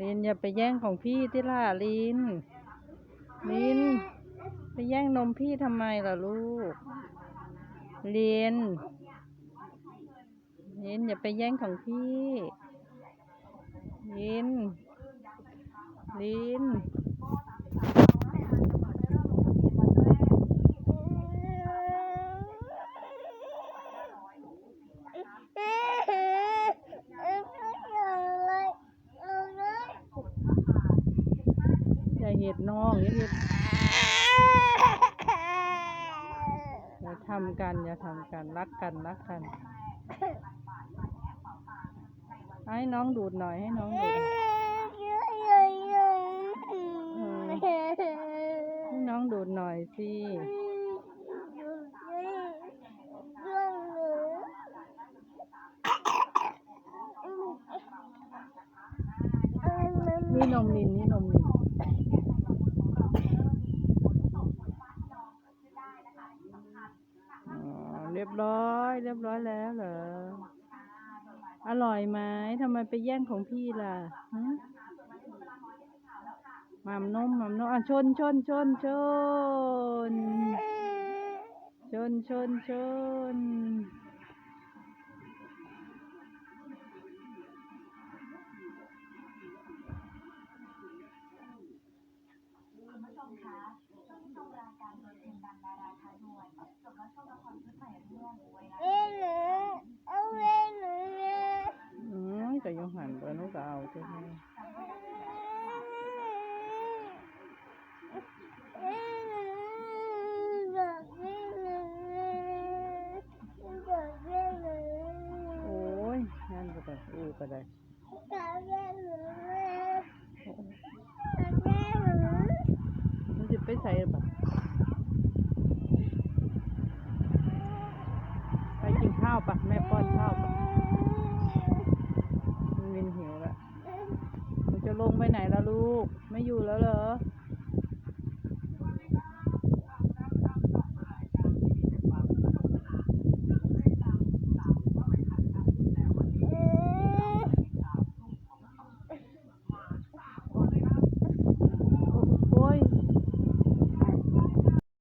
นอย่าไปแย่งของพี่ที่ล่ะลินลินไปแย่งนมพี่ทำไมล่ะลูกลินลินอย่าไปแย่งของพี่ลินลิน อย่าเห็ดน้องอย่าเห็ดอย่าทำกันอย่าทำกันรักกันรักกัน ให้น้องดูดหน่อยให้น้องดูดให้น้องดูดหน่อยสินี่นมลินนี่นมลิน อ๋อ เรี ยบร้อย เรียบร้อยแล้วเหรอ อร่อยไหมทำไมไปแย่งของพี่ล่ะหม่ำนมหม่ำนมอะชนชนชนชนชนชนชน ยังหันไปนู้นก็เอาใช่ไหมโอ้ยนั่นก็ได้อู้ก็ได้มันจะไปใส่หรือเปล่าไปกินข้าวปะแม่ป้อนข้าวปะ วินหิวแล้วมันจะลงไปไหนล่ะลูก ไม่อยู่แล้วเหรอ